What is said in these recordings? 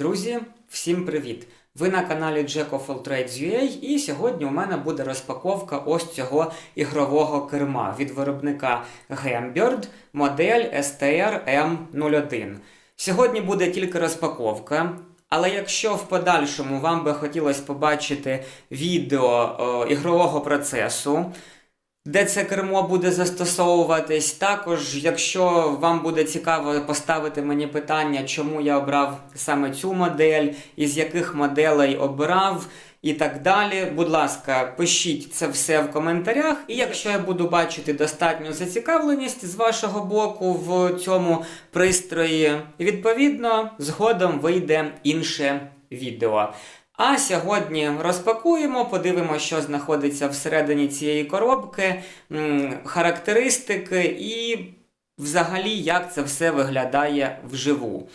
Друзі, всім привіт! Ви на каналі Jack of All Trades UA і сьогодні у мене буде розпаковка ось цього ігрового керма від виробника Gambird модель STR M01. Сьогодні буде тільки розпаковка. Але якщо в подальшому вам би хотілося побачити відео о, ігрового процесу, де це кермо буде застосовуватись. Також, якщо вам буде цікаво поставити мені питання, чому я обрав саме цю модель, із яких моделей обирав. І так далі, будь ласка, пишіть це все в коментарях. І якщо я буду бачити достатню зацікавленість з вашого боку в цьому пристрої, відповідно, згодом вийде інше відео. А сьогодні розпакуємо, подивимося, що знаходиться всередині цієї коробки, характеристики і взагалі як це все виглядає вживу.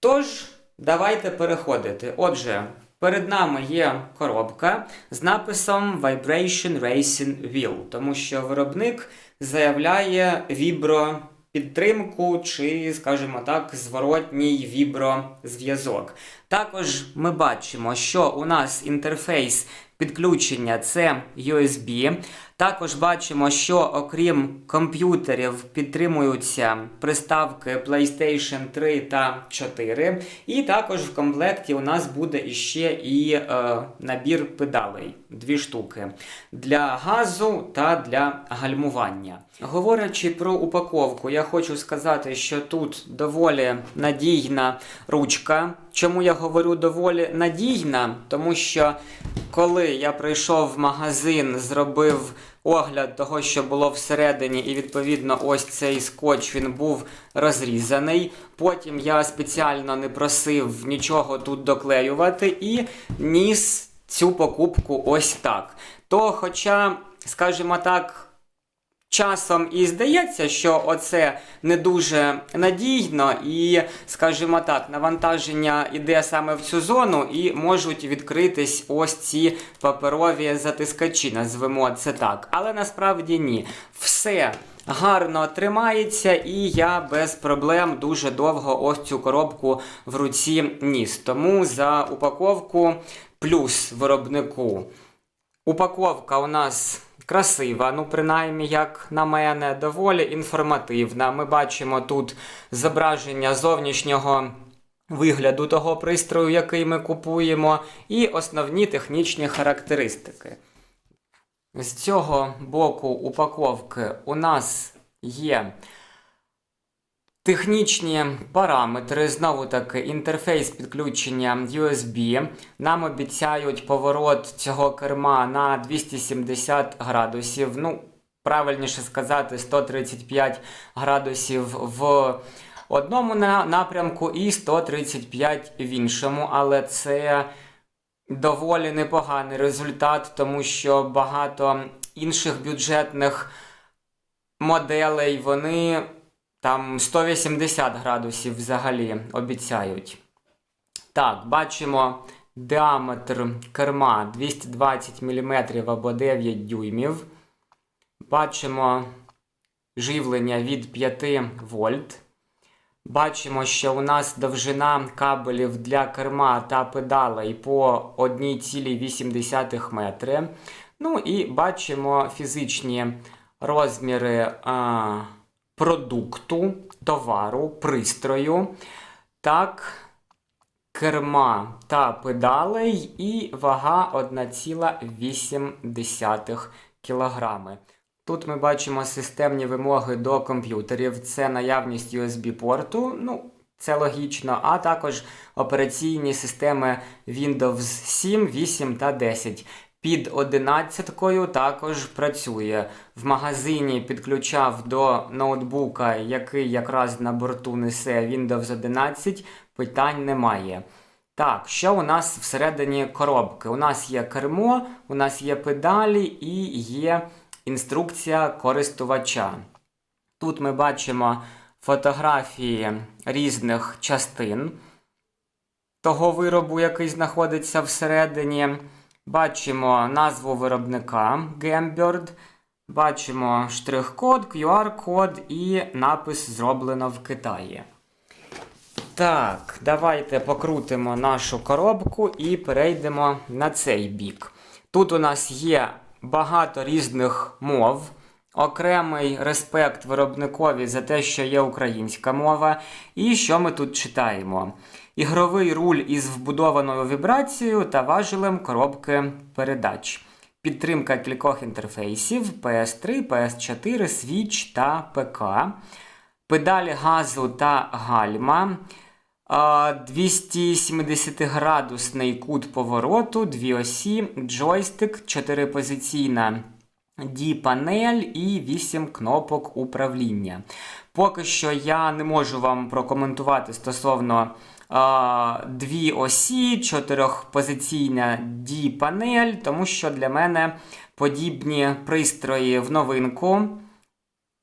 Tож, давайте переходити. Отже, перед нами є коробка з написом Vibration Racing Wheel, тому що виробник заявляє вібро. Підтримку чи, скажімо так, зворотній віброзв'язок. Також ми бачимо, що у нас інтерфейс підключення це USB. Також бачимо, що окрім комп'ютерів підтримуються приставки PlayStation 3 та 4. І також в комплекті у нас буде іще і е, набір педалей, дві штуки для газу та для гальмування. Говорячи про упаковку, я хочу сказати, що тут доволі надійна ручка. Чому я говорю доволі надійна? Тому що коли я прийшов в магазин, зробив огляд того, що було всередині, і відповідно ось цей скотч він був розрізаний. Потім я спеціально не просив нічого тут доклеювати і ніс цю покупку ось так. То, хоча, скажімо так. Часом і здається, що оце не дуже надійно, і, скажімо так, навантаження йде саме в цю зону, і можуть відкритись ось ці паперові затискачі, назвемо це так. Але насправді ні. Все гарно тримається, і я без проблем дуже довго ось цю коробку в руці ніс. Тому за упаковку плюс виробнику. Упаковка у нас. Красива, ну, принаймні, як на мене, доволі інформативна. Ми бачимо тут зображення зовнішнього вигляду того пристрою, який ми купуємо, і основні технічні характеристики. З цього боку упаковки у нас є. Технічні параметри, знову таки, інтерфейс підключення USB. Нам обіцяють поворот цього керма на 270 градусів. Ну, правильніше сказати, 135 градусів в одному напрямку і 135 в іншому. Але це доволі непоганий результат, тому що багато інших бюджетних моделей вони. Там 180 градусів взагалі обіцяють. Так, бачимо діаметр керма 220 мм або 9 дюймів. Бачимо живлення від 5 вольт. Бачимо, що у нас довжина кабелів для керма та педалей по 1,8 метри. Ну і бачимо фізичні розміри. А, продукту, товару, пристрою, так, керма та педалей і вага 1,8 кг. Тут ми бачимо системні вимоги до комп'ютерів. Це наявність USB-порту. ну, це логічно, а також операційні системи Windows 7, 8 та 10. Під одинадцяткою також працює. В магазині підключав до ноутбука, який якраз на борту несе Windows 11, питань немає. Так, що у нас всередині коробки? У нас є кермо, у нас є педалі і є інструкція користувача. Тут ми бачимо фотографії різних частин того виробу, який знаходиться всередині. Бачимо назву виробника Gambird. Бачимо штрих-код, QR-код і напис зроблено в Китаї. Так, давайте покрутимо нашу коробку і перейдемо на цей бік. Тут у нас є багато різних мов. Окремий респект виробникові за те, що є українська мова. І що ми тут читаємо? Ігровий руль із вбудованою вібрацією та важелем коробки передач. Підтримка кількох інтерфейсів PS3, PS4, Switch та ПК. Педалі газу та гальма. 270-градусний кут повороту, дві осі, джойстик, 4-позиційна D-панель і 8 кнопок управління. Поки що я не можу вам прокоментувати стосовно дві осі, чотирьохпозиційна D-панель, тому що для мене подібні пристрої в новинку.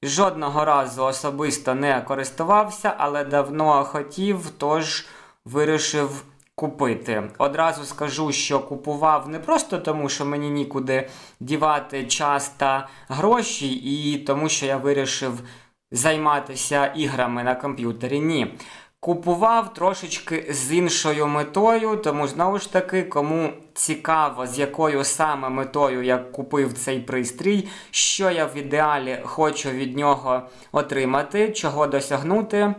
Жодного разу особисто не користувався, але давно хотів, тож вирішив купити. Одразу скажу, що купував не просто тому, що мені нікуди дівати час та гроші, і тому, що я вирішив займатися іграми на комп'ютері. Ні. Купував трошечки з іншою метою, тому знову ж таки, кому цікаво, з якою саме метою я купив цей пристрій, що я в ідеалі хочу від нього отримати, чого досягнути.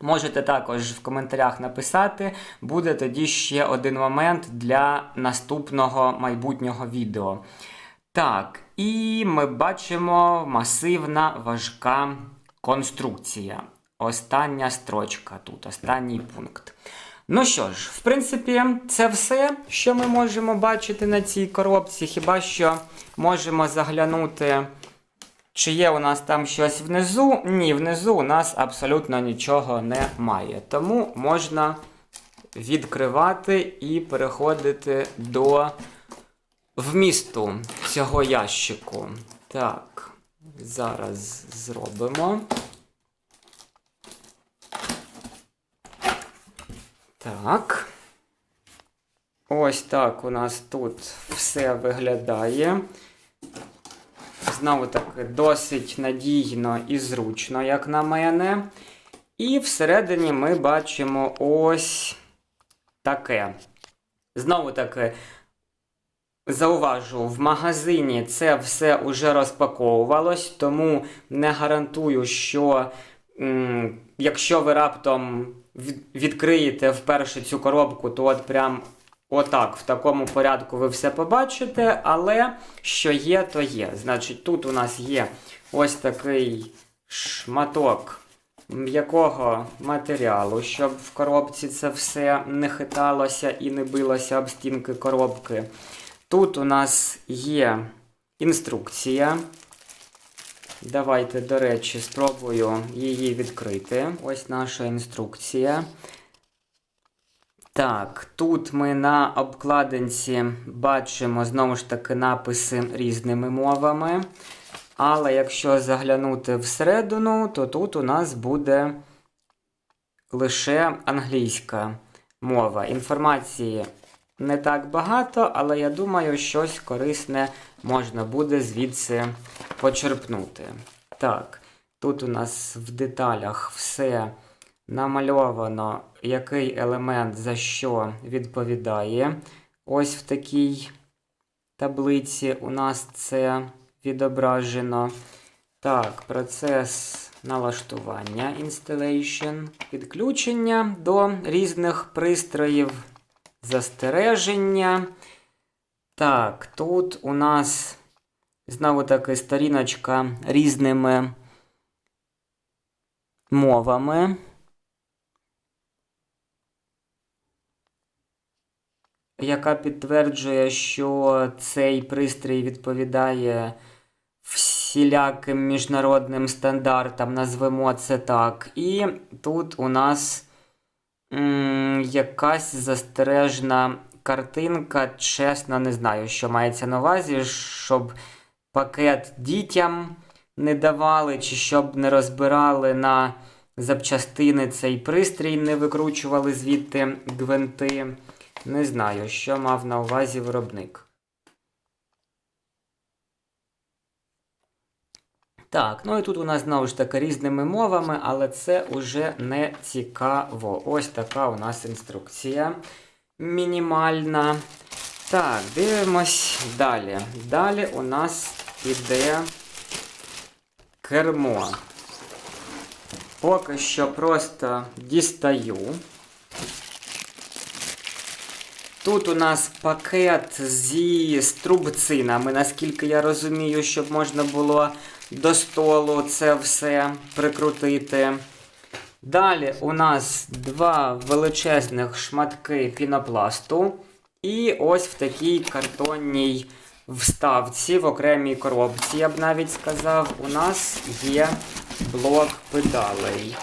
Можете також в коментарях написати, буде тоді ще один момент для наступного майбутнього відео. Так, і ми бачимо масивна важка конструкція. Остання строчка тут, останній пункт. Ну що ж, в принципі, це все, що ми можемо бачити на цій коробці. Хіба що можемо заглянути, чи є у нас там щось внизу. Ні, внизу у нас абсолютно нічого немає. Тому можна відкривати і переходити до вмісту цього ящику. Так, зараз зробимо. Так. Ось так у нас тут все виглядає. Знову таки, досить надійно і зручно, як на мене. І всередині ми бачимо ось таке. Знову таки, зауважу, в магазині це все вже розпаковувалось, тому не гарантую, що якщо ви раптом відкриєте вперше цю коробку, то от прям отак, в такому порядку ви все побачите. Але що є, то є. Значить, тут у нас є ось такий шматок м'якого матеріалу, щоб в коробці це все не хиталося і не билося об стінки коробки. Тут у нас є інструкція. Давайте, до речі, спробую її відкрити. Ось наша інструкція. Так, тут ми на обкладинці бачимо знову ж таки написи різними мовами. Але якщо заглянути всередину, то тут у нас буде лише англійська мова. Інформації не так багато, але я думаю, щось корисне можна буде звідси почерпнути. Так, тут у нас в деталях все намальовано, який елемент за що відповідає. Ось в такій таблиці у нас це відображено. Так, процес налаштування installation, підключення до різних пристроїв, застереження. Так, тут у нас знову таки сторіночка різними мовами. Яка підтверджує, що цей пристрій відповідає всіляким міжнародним стандартам, назвемо це так. І тут у нас м якась застережна картинка. Чесно, не знаю, що мається на увазі, щоб пакет дітям не давали, чи щоб не розбирали на запчастини цей пристрій, не викручували звідти гвинти. Не знаю, що мав на увазі виробник. Так, ну і тут у нас знову ж таки різними мовами, але це уже не цікаво. Ось така у нас інструкція мінімальна. Так, дивимось далі. Далі у нас іде кермо. Поки що просто дістаю. Тут у нас пакет зі струбцинами, наскільки я розумію, щоб можна було до столу це все прикрутити. Далі у нас два величезних шматки пінопласту. І ось в такій картонній вставці, в окремій коробці, я б навіть сказав, у нас є блок педалей.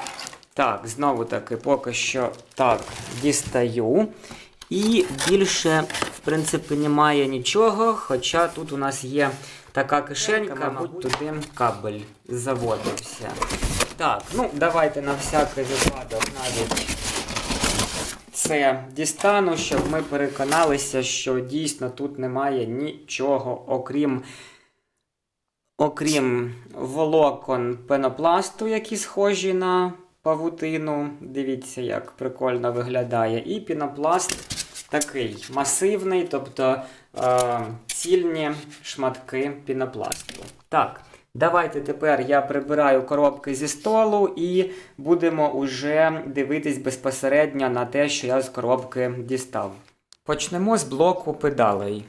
Так, знову таки, поки що так дістаю. І більше, в принципі, немає нічого. Хоча тут у нас є така кишенька, мабуть, туди кабель заводився. Так, ну давайте на всякий випадок навіть це дістану, щоб ми переконалися, що дійсно тут немає нічого, окрім окрім волокон пенопласту, які схожі на павутину. Дивіться, як прикольно виглядає. І пінопласт такий масивний, тобто е, цільні шматки пінопласту. Так. Давайте тепер я прибираю коробки зі столу і будемо уже дивитись безпосередньо на те, що я з коробки дістав. Почнемо з блоку педалей.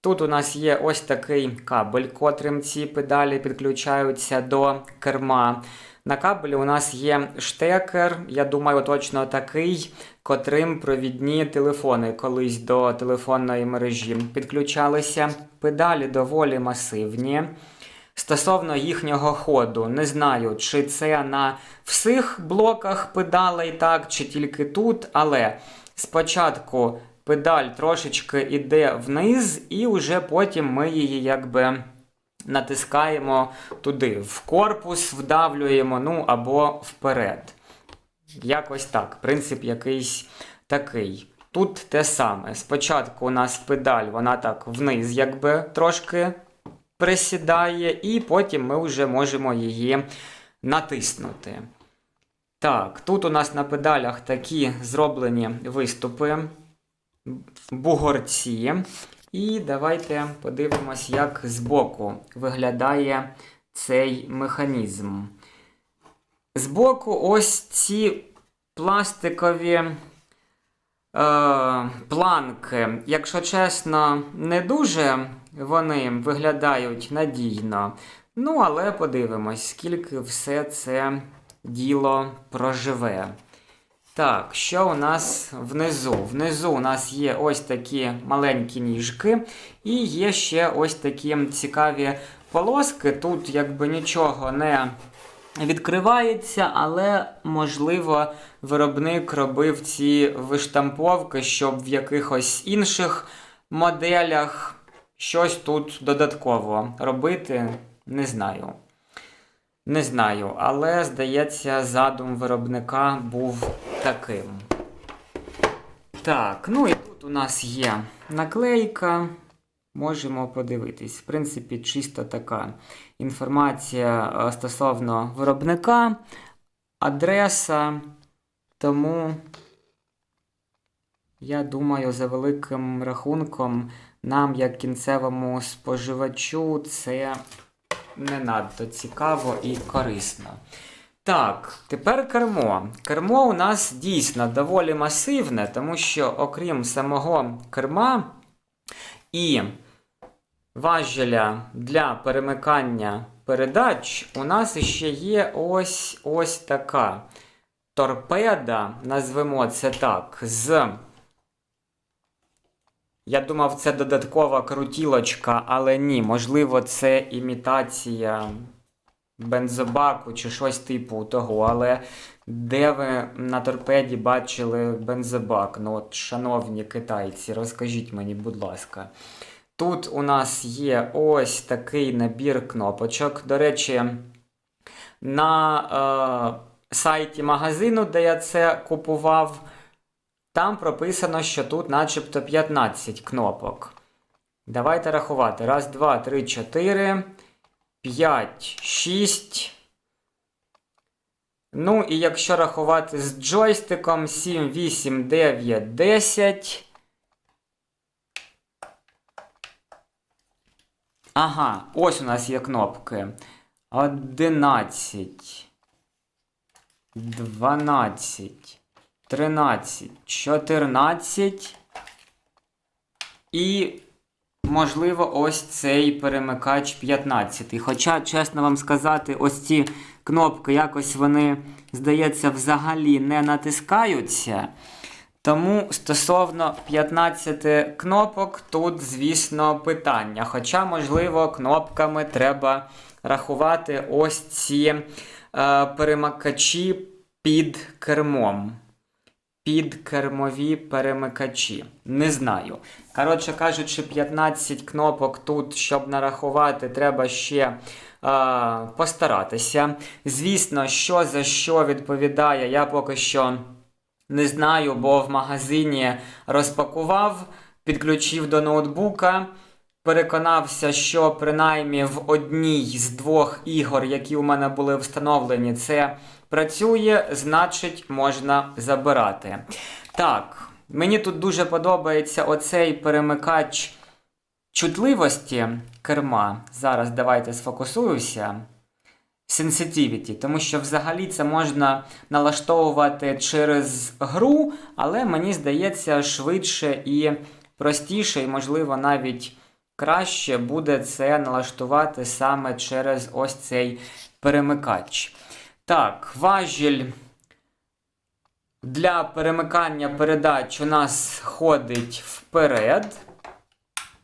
Тут у нас є ось такий кабель, котрим ці педалі підключаються до керма. На кабелі у нас є штекер, я думаю, точно такий, котрим провідні телефони колись до телефонної мережі підключалися. Педалі доволі масивні. Стосовно їхнього ходу, не знаю, чи це на всіх блоках педалей так, чи тільки тут, але спочатку педаль трошечки йде вниз, і вже потім ми її якби натискаємо туди, в корпус вдавлюємо, ну або вперед. Якось так. Принцип якийсь такий. Тут те саме. Спочатку у нас педаль, вона так вниз, якби трошки присідає, і потім ми вже можемо її натиснути. Так, тут у нас на педалях такі зроблені виступи, бугорці. І давайте подивимось, як збоку виглядає цей механізм. Збоку ось ці пластикові е, планки, якщо чесно, не дуже вони виглядають надійно. Ну, але подивимось, скільки все це діло проживе. Так, що у нас внизу? Внизу у нас є ось такі маленькі ніжки, і є ще ось такі цікаві полоски. Тут якби нічого не відкривається, але, можливо, виробник робив ці виштамповки, щоб в якихось інших моделях щось тут додатково робити, не знаю. Не знаю, але, здається, задум виробника був таким. Так, ну і тут у нас є наклейка. Можемо подивитись. В принципі, чисто така інформація е, стосовно виробника, адреса. Тому, я думаю, за великим рахунком, нам, як кінцевому споживачу, це не надто цікаво і корисно. Так, тепер кермо. Кермо у нас дійсно доволі масивне, тому що, окрім самого керма і важеля для перемикання передач, у нас ще є ось ось така торпеда, назвемо це так, з я думав, це додаткова крутілочка, але ні, можливо, це імітація бензобаку чи щось типу того. Але де ви на торпеді бачили бензобак? Ну от, шановні китайці, розкажіть мені, будь ласка. Тут у нас є ось такий набір кнопочок. До речі, на е, сайті магазину, де я це купував. Там прописано, що тут начебто 15 кнопок. Давайте рахувати. Раз, два, три, чотири, 5, 6. Ну, і якщо рахувати з джойстиком 7, 8, 9, 10. Ага, ось у нас є кнопки. 11. 12. 13, 14. І, можливо, ось цей перемикач 15. Хоча, чесно вам сказати, ось ці кнопки якось вони, здається, взагалі не натискаються. Тому стосовно 15 кнопок, тут, звісно, питання. Хоча, можливо, кнопками треба рахувати ось ці е, перемикачі під кермом. Підкермові перемикачі. Не знаю. Коротше кажучи, 15 кнопок тут, щоб нарахувати, треба ще постаратися. Звісно, що за що відповідає, я поки що не знаю, бо в магазині розпакував, підключив до ноутбука. Переконався, що принаймні в одній з двох ігор, які у мене були встановлені, це працює, значить, можна забирати. Так, мені тут дуже подобається оцей перемикач чутливості керма. Зараз давайте сфокусуюся. Sensitivity, тому що взагалі це можна налаштовувати через гру, але мені здається, швидше і простіше, і, можливо, навіть краще буде це налаштувати саме через ось цей перемикач. Так, важіль для перемикання передач у нас ходить вперед,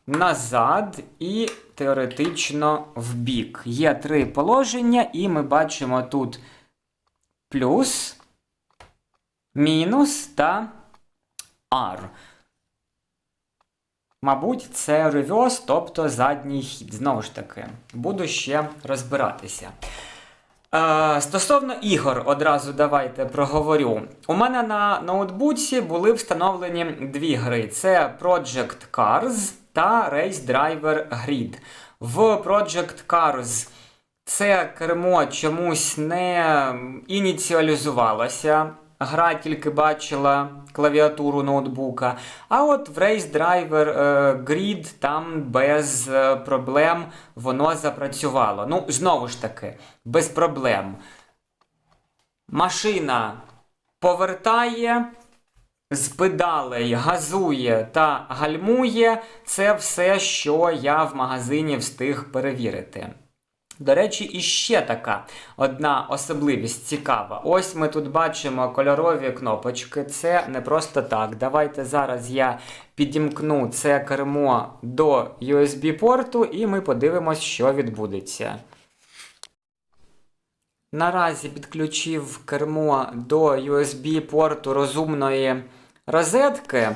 назад і теоретично в бік. Є три положення, і ми бачимо тут плюс, мінус та R. Мабуть, це реверс, тобто задній хід. Знову ж таки, буду ще розбиратися. Е, Стосовно ігор, одразу давайте проговорю. У мене на ноутбуці були встановлені дві гри: це Project Cars та Race Driver Grid. В Project Cars це кермо чомусь не ініціалізувалося. Гра тільки бачила клавіатуру ноутбука. А от в Race Driver е, Grid там без е, проблем воно запрацювало. Ну, знову ж таки, без проблем. Машина повертає. З педалей газує та гальмує це все, що я в магазині встиг перевірити. До речі, іще така одна особливість цікава. Ось ми тут бачимо кольорові кнопочки. Це не просто так. Давайте зараз я підімкну це кермо до USB-порту, і ми подивимось, що відбудеться. Наразі підключив кермо до USB-порту розумної розетки.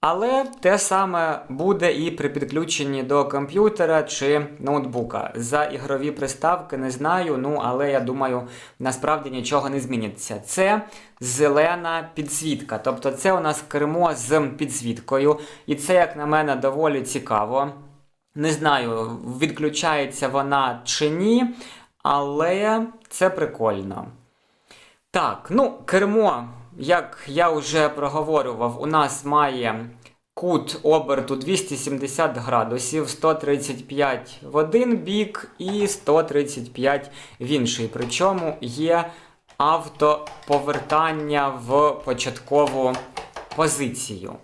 Але те саме буде і при підключенні до комп'ютера чи ноутбука. За ігрові приставки не знаю, ну але я думаю, насправді нічого не зміниться. Це зелена підсвітка. Тобто це у нас кермо з підсвіткою. І це, як на мене, доволі цікаво. Не знаю, відключається вона чи ні, але це прикольно. Так, ну, кермо як я вже проговорював, у нас має кут оберту 270 градусів, 135 в один бік і 135 в інший. Причому є автоповертання в початкову позицію.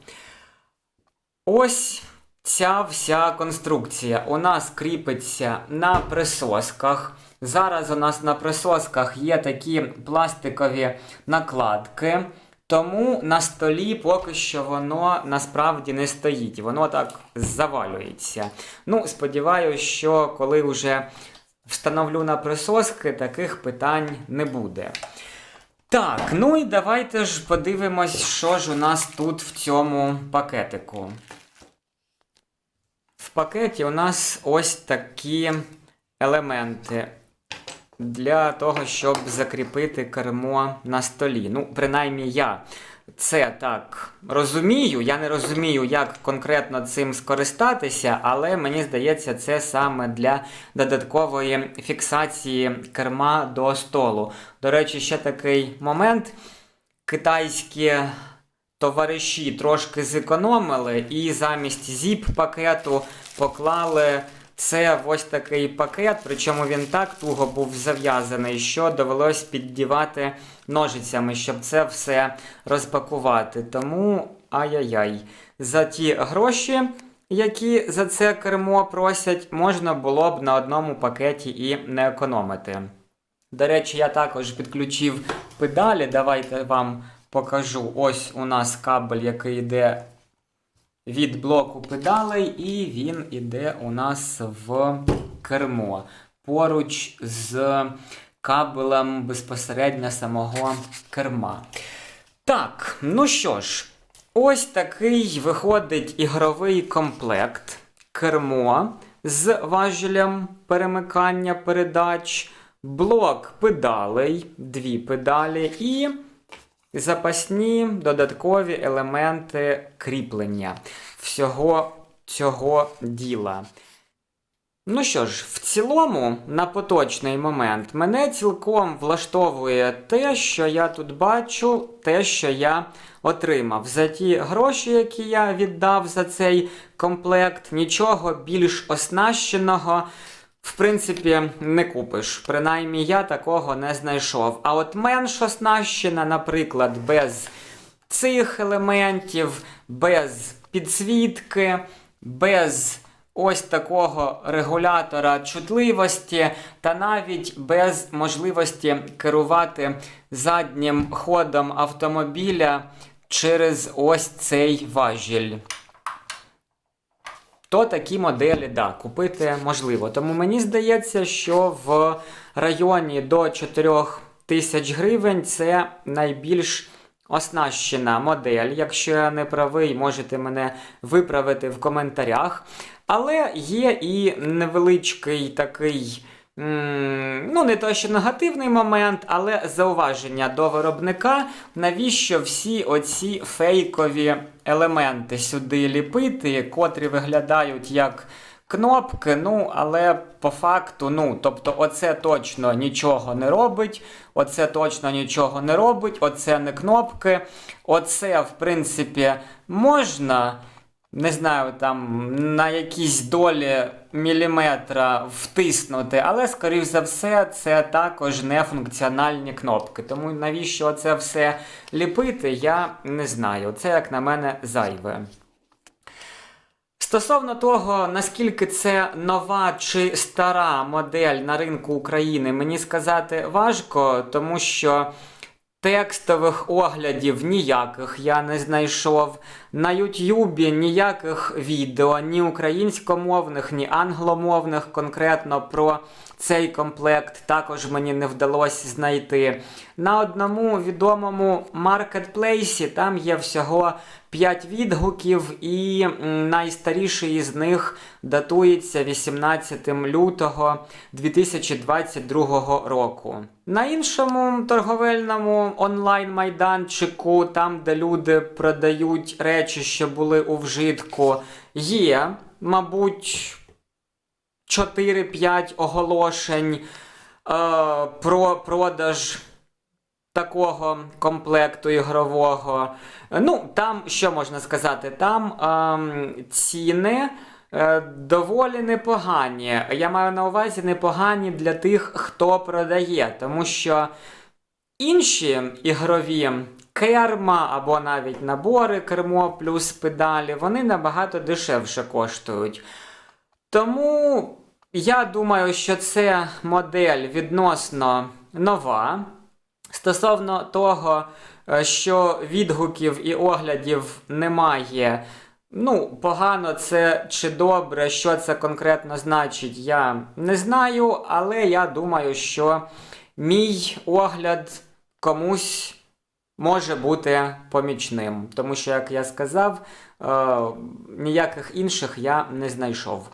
Ось ця вся конструкція у нас кріпиться на присосках. Зараз у нас на присосках є такі пластикові накладки, тому на столі поки що воно насправді не стоїть. Воно так завалюється. Ну, сподіваюся, що коли вже встановлю на присоски, таких питань не буде. Так, ну і давайте ж подивимось, що ж у нас тут в цьому пакетику. В пакеті у нас ось такі елементи для того, щоб закріпити кермо на столі. Ну, принаймні, я це так розумію. Я не розумію, як конкретно цим скористатися, але мені здається, це саме для додаткової фіксації керма до столу. До речі, ще такий момент. Китайські товариші трошки зекономили і замість зіп-пакету поклали це ось такий пакет, причому він так туго був зав'язаний, що довелось піддівати ножицями, щоб це все розпакувати. Тому ай-яй-яй. За ті гроші, які за це кермо просять, можна було б на одному пакеті і не економити. До речі, я також підключив педалі. Давайте вам покажу. Ось у нас кабель, який йде від блоку педалей, і він іде у нас в кермо. Поруч з кабелем безпосередньо самого керма. Так, ну що ж, ось такий виходить ігровий комплект. Кермо з важелем перемикання передач, блок педалей, дві педалі і запасні додаткові елементи кріплення всього цього діла. Ну що ж, в цілому, на поточний момент, мене цілком влаштовує те, що я тут бачу, те, що я отримав. За ті гроші, які я віддав за цей комплект, нічого більш оснащеного в принципі, не купиш. Принаймні, я такого не знайшов. А от менш оснащена, наприклад, без цих елементів, без підсвітки, без ось такого регулятора чутливості, та навіть без можливості керувати заднім ходом автомобіля через ось цей важіль то такі моделі да, купити можливо. Тому мені здається, що в районі до 4 тисяч гривень це найбільш оснащена модель. Якщо я не правий, можете мене виправити в коментарях. Але є і невеличкий такий. Ну, не то, що негативний момент, але зауваження до виробника, навіщо всі оці фейкові елементи сюди ліпити, котрі виглядають як кнопки, ну, але по факту, ну, тобто, оце точно нічого не робить, оце точно нічого не робить, оце не кнопки, оце, в принципі, можна не знаю, там на якісь долі міліметра втиснути, але, скоріш за все, це також не функціональні кнопки. Тому навіщо це все ліпити, я не знаю. Це, як на мене, зайве. Стосовно того, наскільки це нова чи стара модель на ринку України, мені сказати важко, тому що. Текстових оглядів ніяких я не знайшов. На Ютюбі ніяких відео, ні українськомовних, ні англомовних конкретно про цей комплект також мені не вдалося знайти. На одному відомому маркетплейсі там є всього 5 відгуків, і найстаріший із них датується 18 лютого 2022 року. На іншому торговельному онлайн-майданчику, там, де люди продають речі, що були у вжитку, є, мабуть, 4-5 оголошень е, про продаж такого комплекту ігрового. Ну, там, що можна сказати, там е, ціни. Доволі непогані. Я маю на увазі непогані для тих, хто продає, тому що інші ігрові керма або навіть набори кермо плюс педалі, вони набагато дешевше коштують. Тому я думаю, що це модель відносно нова. Стосовно того, е, що відгуків і оглядів немає. Ну, погано це чи добре, що це конкретно значить, я не знаю, але я думаю, що мій огляд комусь може бути помічним. Тому що, як я сказав, е ніяких інших я не знайшов.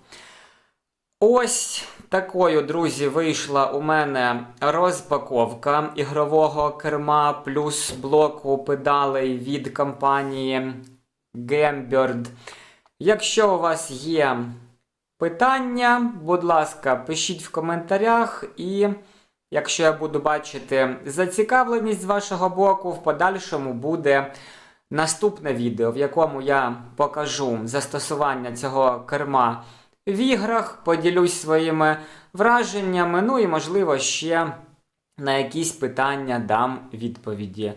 Ось такою, друзі, вийшла у мене розпаковка ігрового керма плюс блоку педалей від компанії Gamebird. Якщо у вас є питання, будь ласка, пишіть в коментарях, і якщо я буду бачити зацікавленість з вашого боку, в подальшому буде наступне відео, в якому я покажу застосування цього керма в іграх, поділюсь своїми враженнями, ну і, можливо, ще на якісь питання дам відповіді.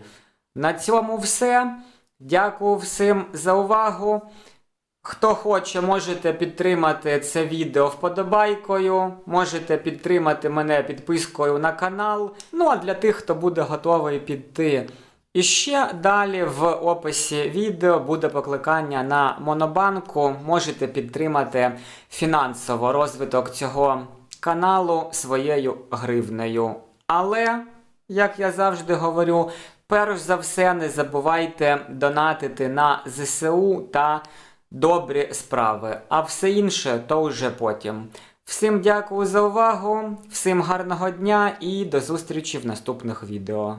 На цьому все. Дякую всім за увагу. Хто хоче, можете підтримати це відео вподобайкою, можете підтримати мене підпискою на канал. Ну а для тих, хто буде готовий піти. І ще далі в описі відео буде покликання на Монобанку. Можете підтримати фінансово розвиток цього каналу своєю гривнею. Але, як я завжди говорю, перш за все не забувайте донатити на ЗСУ та добрі справи, а все інше то вже потім. Всім дякую за увагу, всім гарного дня і до зустрічі в наступних відео.